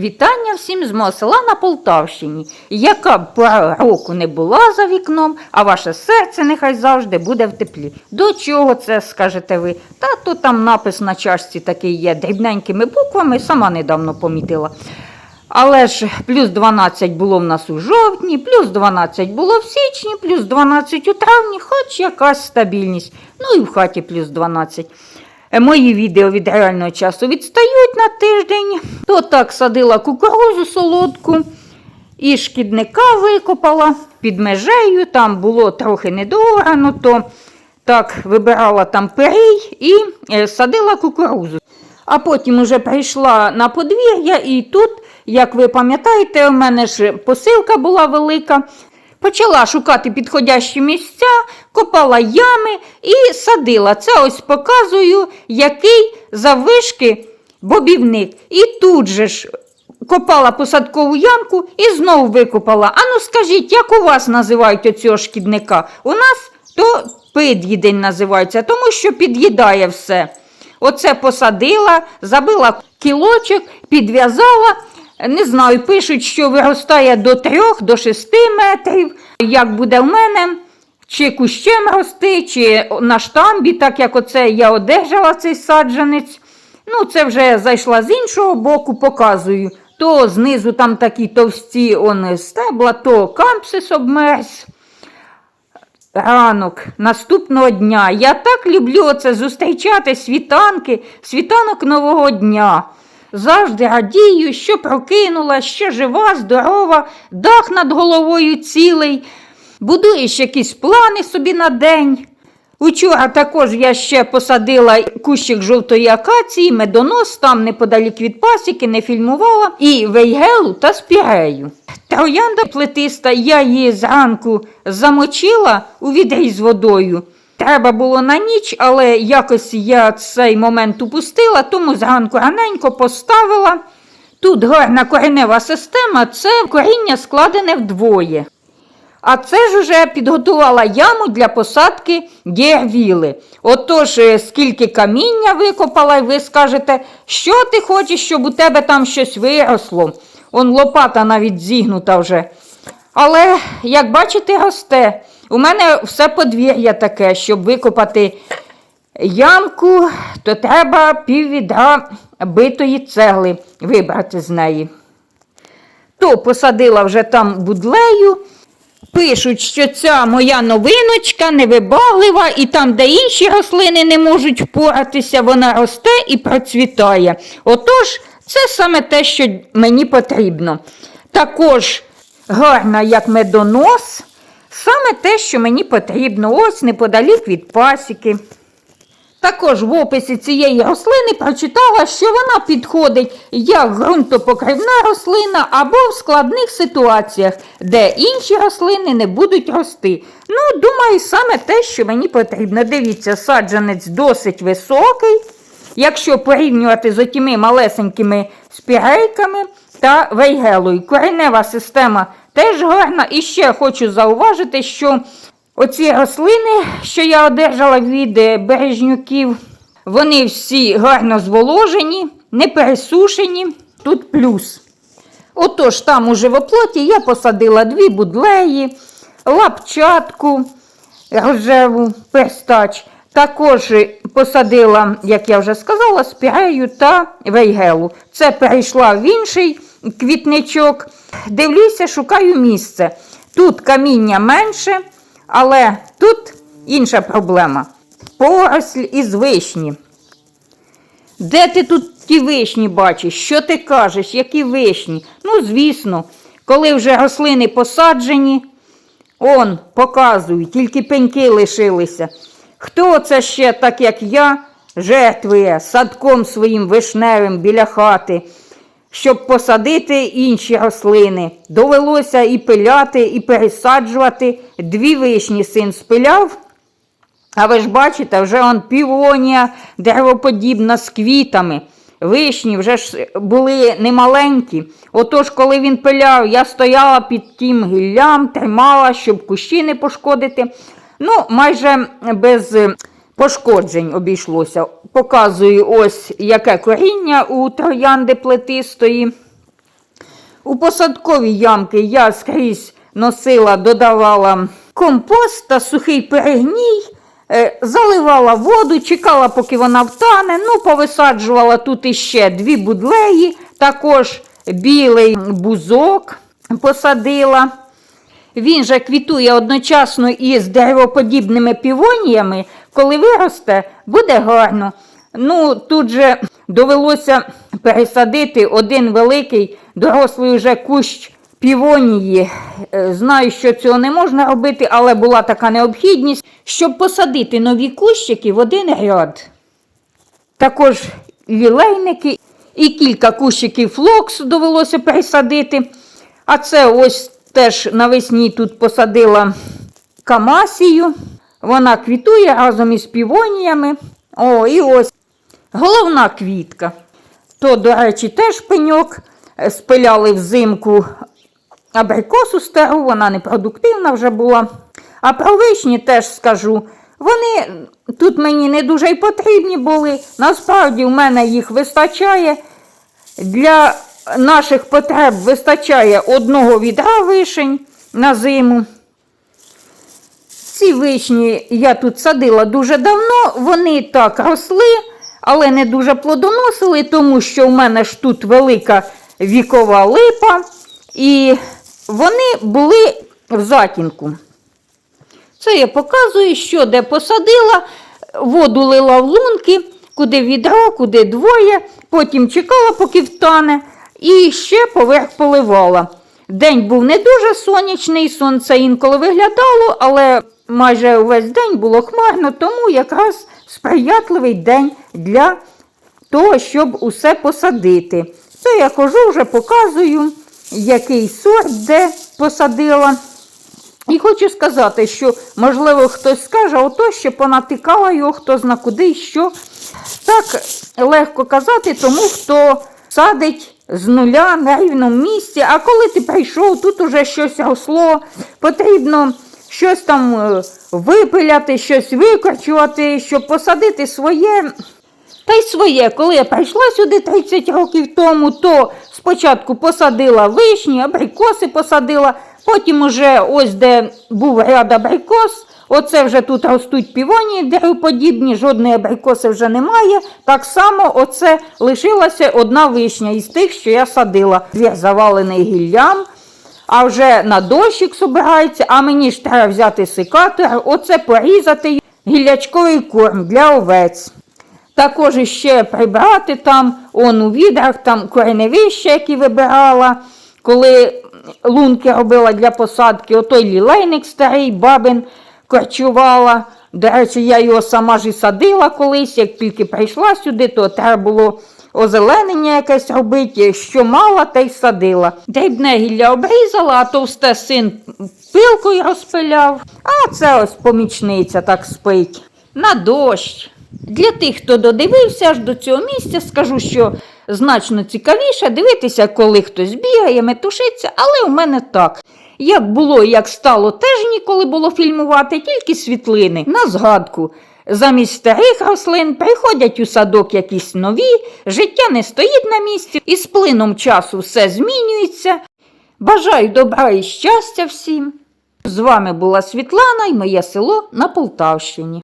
Вітання всім з мого на Полтавщині. Яка б року не була за вікном, а ваше серце нехай завжди буде в теплі. До чого це скажете ви? Та то там напис на чашці такий є дрібненькими буквами, сама недавно помітила. Але ж плюс 12 було в нас у жовтні, плюс 12 було в січні, плюс 12 у травні, хоч якась стабільність. Ну і в хаті плюс 12. Е, Мої відео від реального часу відстають на тиждень. То так садила кукурузу солодку і шкідника викопала під межею. Там було трохи недоорано, то так вибирала там перій і е, садила кукурузу. А потім уже прийшла на подвір'я, і тут, як ви пам'ятаєте, у мене ж посилка була велика. Почала шукати підходящі місця, копала ями і садила. Це ось показую, який заввишки бобівник. І тут же ж копала посадкову ямку і знову викопала. Ану скажіть, як у вас називають оцього шкідника? У нас то під'їдень називається, тому що під'їдає все. Оце посадила, забила кілочок, підв'язала. Не знаю, пишуть, що виростає до 3 до 6 метрів. Як буде в мене, чи кущем рости, чи на штамбі, так як оце я одержала цей саджанець. Ну, це вже зайшла з іншого боку, показую. То знизу там такі товсті он, стебла, то кампсис обмерз. Ранок наступного дня. Я так люблю оце зустрічати світанки, світанок нового дня. Завжди радію, що прокинула, що жива, здорова, дах над головою цілий. Будуєш якісь плани собі на день. Учора також я ще посадила кущик жовтої акації, медонос там неподалік від пасіки, не фільмувала, і вейгелу та спірею. Троянда плетиста, я її зранку замочила у відрі з водою. Треба було на ніч, але якось я цей момент упустила, тому зранку раненько поставила. Тут гарна коренева система, це коріння складене вдвоє. А це ж уже підготувала яму для посадки гервіли. Отож, е, скільки каміння викопала, і ви скажете, що ти хочеш, щоб у тебе там щось виросло. Он лопата навіть зігнута вже. Але, як бачите, росте. У мене все подвір'я таке, щоб викопати ямку, то треба піввідра битої цегли вибрати з неї. То посадила вже там будлею. Пишуть, що ця моя новиночка невибаглива, і там, де інші рослини не можуть впоратися, вона росте і процвітає. Отож, це саме те, що мені потрібно. Також гарна, як медонос, саме те, що мені потрібно, ось неподалік від пасіки. Також в описі цієї рослини прочитала, що вона підходить як ґрунтопокривна рослина або в складних ситуаціях, де інші рослини не будуть рости. Ну, думаю, саме те, що мені потрібно. Дивіться, саджанець досить високий. Якщо порівнювати з отіми малесенькими спірейками та вейгелою. Коренева система теж гарна. І ще хочу зауважити, що Оці рослини, що я одержала від е, бережнюків, вони всі гарно зволожені, не пересушені. Тут плюс. Отож, там у живоплоті я посадила дві будлеї, лапчатку, рожеву перстач. Також посадила, як я вже сказала, спірею та вейгелу. Це перейшла в інший квітничок. Дивлюся, шукаю місце. Тут каміння менше. Але тут інша проблема. Поросль із вишні. Де ти тут ті вишні бачиш? Що ти кажеш, які вишні? Ну, звісно, коли вже рослини посаджені, он, показую, тільки пеньки лишилися. Хто це ще, так як я, жертвує садком своїм вишневим біля хати? Щоб посадити інші рослини. Довелося і пиляти, і пересаджувати. Дві вишні син спиляв. А ви ж бачите, вже он півонія деревоподібна з квітами. Вишні вже ж були немаленькі. Отож, коли він пиляв, я стояла під тим гіллям, тримала, щоб кущі не пошкодити. Ну, майже без пошкоджень обійшлося. Показую ось яке коріння у троянди плетистої. У посадкові ямки я скрізь носила, додавала компост та сухий перегній, е, заливала воду, чекала, поки вона втане. Ну, повисаджувала тут іще дві будлеї, також білий бузок посадила. Він же квітує одночасно із деревоподібними півоніями. Коли виросте, буде гарно. Ну, тут же довелося пересадити один великий дорослий вже кущ півонії. Е, Знаю, що цього не можна робити, але була така необхідність, щоб посадити нові кущики в один ряд. Також лілейники і кілька кущиків флоксу довелося пересадити. А це ось теж навесні тут посадила камасію. Вона квітує разом із півоніями. О, і ось головна квітка. То, до речі, теж пеньок. Е, Спиляли взимку абрикосу стару, вона непродуктивна вже була. А про вишні теж скажу. Вони тут мені не дуже й потрібні були. Насправді в мене їх вистачає. Для наших потреб вистачає одного відра вишень на зиму. Ці вишні я тут садила дуже давно, вони так росли, але не дуже плодоносили, тому що в мене ж тут велика вікова липа, і вони були в затінку. Це я показую, що де посадила, воду лила в лунки, куди відро, куди двоє, потім чекала, поки втане, і ще поверх поливала. День був не дуже сонячний, сонце інколи виглядало, але майже увесь день було хмарно, тому якраз сприятливий день для того, щоб усе посадити. Це я хожу, вже показую, який сорт де посадила. І хочу сказати, що, можливо, хтось скаже, ото що понатикала його, хто зна куди і що. Так легко казати тому, хто садить з нуля на рівному місці, а коли ти прийшов, тут уже щось росло, потрібно щось там е, випиляти, щось викорчувати, щоб посадити своє. Та й своє, коли я прийшла сюди 30 років тому, то спочатку посадила вишні, абрикоси посадила, потім уже ось де був ряд абрикос, оце вже тут ростуть півоні деревоподібні, жодної абрикоси вже немає. Так само оце лишилася одна вишня із тих, що я садила. Двір завалений гіллям, а вже на дощик собирається, а мені ж треба взяти секатор, оце порізати гіллячковий корм для овець. Також іще прибрати там, он у відрах, там кореневище, які вибирала, коли лунки робила для посадки, отой лілейник старий, бабин корчувала. До речі, я його сама ж і садила колись, як тільки прийшла сюди, то треба було озеленення якесь робити, що мала, та й садила. Дрібне гілля обрізала, а товсте син пилкою розпиляв. А це ось помічниця так спить. На дощ. Для тих, хто додивився аж до цього місця, скажу, що значно цікавіше дивитися, коли хтось бігає, метушиться, але у мене так. Як було і як стало, теж ніколи було фільмувати, тільки світлини на згадку. Замість старих рослин приходять у садок якісь нові, життя не стоїть на місці, і з плином часу все змінюється. Бажаю добра і щастя всім. З вами була Світлана і моє село на Полтавщині.